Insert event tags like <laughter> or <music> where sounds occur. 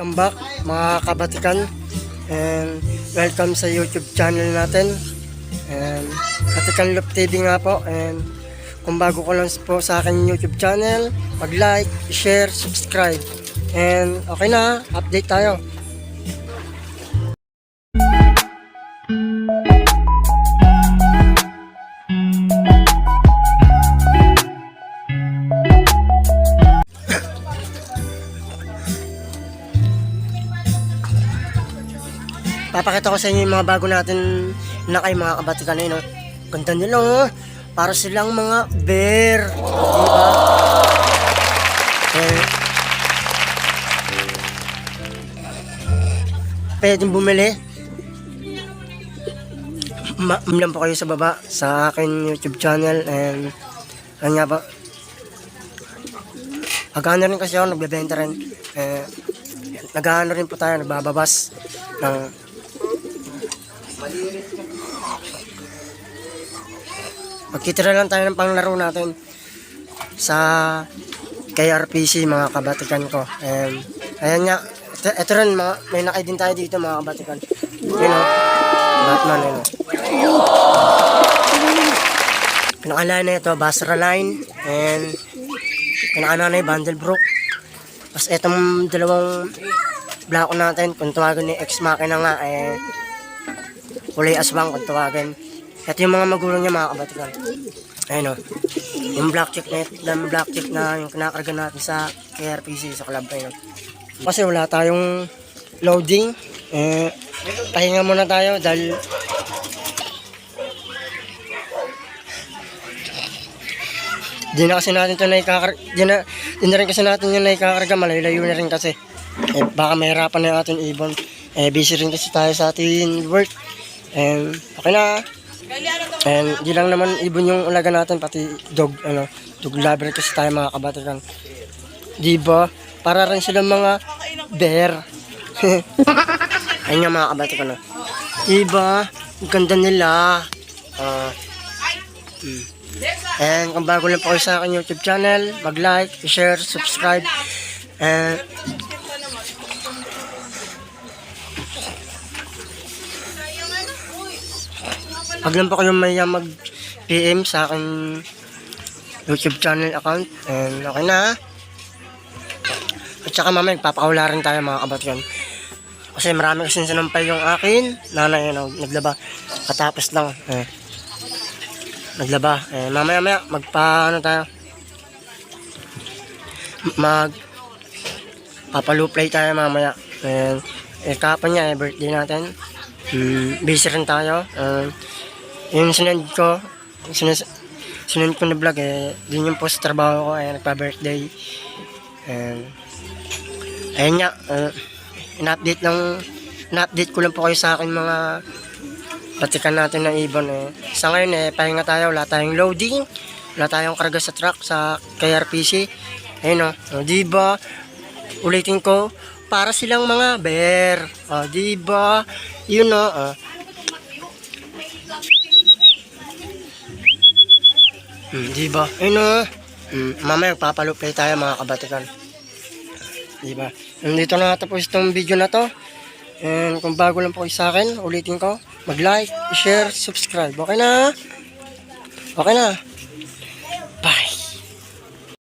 Welcome back mga kabatikan. And welcome sa YouTube channel natin. And Katikan Loop TV nga po. And kung bago ko lang po sa akin YouTube channel mag like, share, subscribe. And okay na, update tayo Papakita ko sa inyo yung mga bago natin na kay mga kabatikan no? Ganda nila, oh. Para silang mga bear. Diba? Eh, pwedeng bumili. Ma lang po kayo sa baba sa akin YouTube channel and ano nga ba Agano rin kasi ako, nagbebenta rin. Eh, nag-ano rin po tayo, nagbababas ng Magkitira lang tayo ng panglaro natin sa KRPC mga kabatikan ko. And, ayan nga, ito, ito rin, mga, may nakay din tayo dito mga kabatikan. Yun o, Batman yun o. Pinakalaan na ito, Basra Line, and pinakaana na yung Bandelbrook. Tapos itong dalawang blako natin, kung tawagan ni Ex Machina nga, eh, kulay aswang kung tawagin. Ito yung mga magulang niya mga kabatikan. Ayun o. Yung black chip na yung black chip na yung kinakarga natin sa KRPC sa club ayun. o. Kasi wala tayong loading. Eh, pahinga muna tayo dahil Di na kasi natin ito naikakarga. Di na, di na rin kasi natin yung naikakarga. Malayo-layo na rin kasi. Eh, baka mahirapan na yung ating ibon. Eh, busy rin kasi tayo sa ating work. And, okay na. And, di lang naman ibon yung ulaga natin, pati dog, ano, dog lover kasi tayo mga kabatikan. Di ba? Para rin silang mga bear. <laughs> Ayun nga mga kabatikan, no? Di ba? Ang ganda nila. Ah, mm. And kung bago lang po sa akin YouTube channel, mag-like, share, subscribe. And Pag lang po kayo may uh, mag-PM sa akin YouTube channel account. And okay na. At saka mamaya nagpapakawala rin tayo mga kabatyan. Kasi marami kasi sinampay yung akin. Nanay, ano, naglaba. Katapos lang. Eh. Naglaba. Eh, mamaya maya magpa ano tayo. Mag papaluplay tayo mamaya. And, eh, kapon niya, eh, birthday natin. Hmm, busy rin tayo. Uh, yung sinend ko, sinend, sinend ko na vlog eh, din yung post trabaho ko eh, nagpa-birthday. And, ayun nga, uh, in-update ng, in-update ko lang po kayo sa akin mga patikan natin ng ibon eh. Sa ngayon eh, pahinga tayo, wala tayong loading, wala tayong karga sa truck, sa KRPC. Ayun o, oh, di ba? Ulitin ko, para silang mga bear. O, di ba? Yun o, oh, Hmm, di ba? Ayun o. Hmm, mamaya magpapalupay tayo mga kabatikan. Di ba? Nandito na tapos itong video na to. And kung bago lang po kayo sa akin, ulitin ko, mag-like, share, subscribe. Okay na? Okay na?